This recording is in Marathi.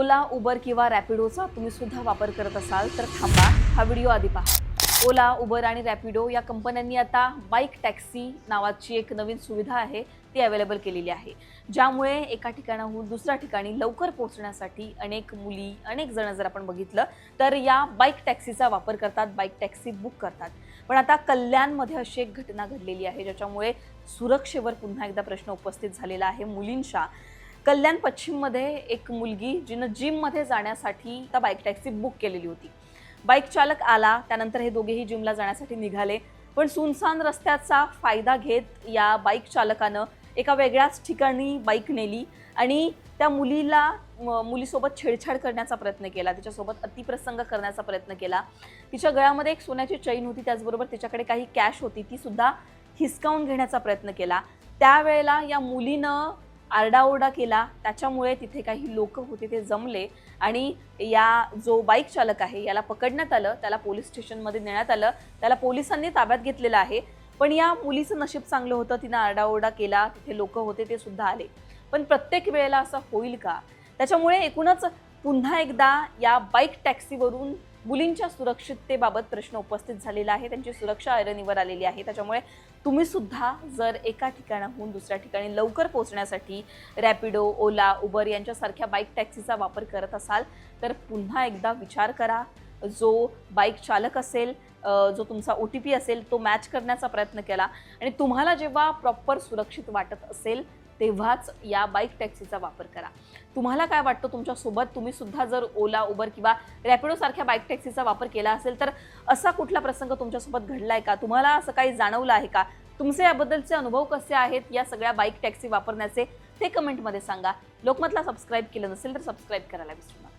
ओला उबर किंवा रॅपिडोचा तुम्ही सुद्धा वापर करत असाल तर थांबा. हा व्हिडिओ आधी पहा. ओला उबर आणि रॅपिडो या कंपन्यांनी आता बाईक टॅक्सी नावाची एक नवीन सुविधा आहे ती अवेलेबल केलेली आहे. ज्यामुळे एका ठिकाणाहून दुसऱ्या ठिकाणी लवकर पोहोचण्यासाठी अनेक मुली अनेक जण जर आपण बघितलं तर या बाईक टॅक्सीचा वापर करतात बाईक टॅक्सी बुक करतात. पण आता कल्याणमध्ये अशी एक घटना घडलेली आहे ज्याच्यामुळे सुरक्षेवर पुन्हा एकदा प्रश्न उपस्थित झालेला आहे मुलींच्या. कल्याण पश्चिममध्ये एक मुलगी जिनं जिममध्ये जाण्यासाठी त्या बाईक टॅक्सी बुक केलेली होती. बाईक चालक आला त्यानंतर हे दोघेही जिमला जाण्यासाठी निघाले. पण सुनसान रस्त्याचा फायदा घेत या बाईक चालकानं एका वेगळ्याच ठिकाणी बाईक नेली आणि त्या मुलीला मुलीसोबत छेडछाड करण्याचा प्रयत्न केला. तिच्यासोबत अतिप्रसंग करण्याचा प्रयत्न केला. तिच्या गळ्यामध्ये एक सोन्याची चैन होती त्याचबरोबर तिच्याकडे काही कॅश होती. ती सुद्धा हिसकावून घेण्याचा प्रयत्न केला. त्यावेळेला या मुलीनं आरडाओरडा केला त्याच्यामुळे तिथे काही लोक होते ते जमले आणि या जो बाईक चालक आहे याला पकडण्यात आलं त्याला पोलीस स्टेशनमध्ये नेण्यात आलं त्याला पोलिसांनी ताब्यात घेतलेलं आहे. पण या मुलीचं नशीब चांगलं होतं तिनं आरडाओरडा केला तिथे लोक होते ते सुद्धा आले. पण प्रत्येक वेळेला असं होईल का? त्याच्यामुळे एकूणच पुन्हा एकदा या बाईक टॅक्सीवरून मुलींच्या सुरक्षिततेबाबत प्रश्न उपस्थित झालेला आहे. त्यांची सुरक्षा ऐरणीवर आलेली आहे. त्याच्यामुळे तुम्ही सुद्धा जर एका ठिकाणाहून दुसऱ्या ठिकाणी लवकर पोहोचण्यासाठी रॅपिडो ओला उबर यांच्यासारख्या बाईक टॅक्सीचा वापर करत असाल तर पुन्हा एकदा विचार करा. जो बाईक चालक असेल जो तुमचा ओ टी पी असेल तो मॅच करण्याचा प्रयत्न केला. आणि तुम्हाला जेव्हा प्रॉपर सुरक्षित वाटत असेल तेव्हाच या बाईक टॅक्सीचा वापर करा. तुम्हाला काय वाटतं? तुमच्यासोबत तुम्ही सुद्धा जर ओला उबर किंवा रॅपिडोसारख्या बाईक टॅक्सीचा वापर केला असेल तर असा कुठला प्रसंग तुमच्यासोबत घडलाय का? तुम्हाला असं काही जाणवलं आहे का? तुमचे याबद्दलचे अनुभव कसे आहेत? या सगळ्या बाईक टॅक्सी वापरण्याचे ते कमेंटमध्ये सांगा. लोकमतला सबस्क्राईब केलं नसेल तर सबस्क्राईब करायला विसरू नका.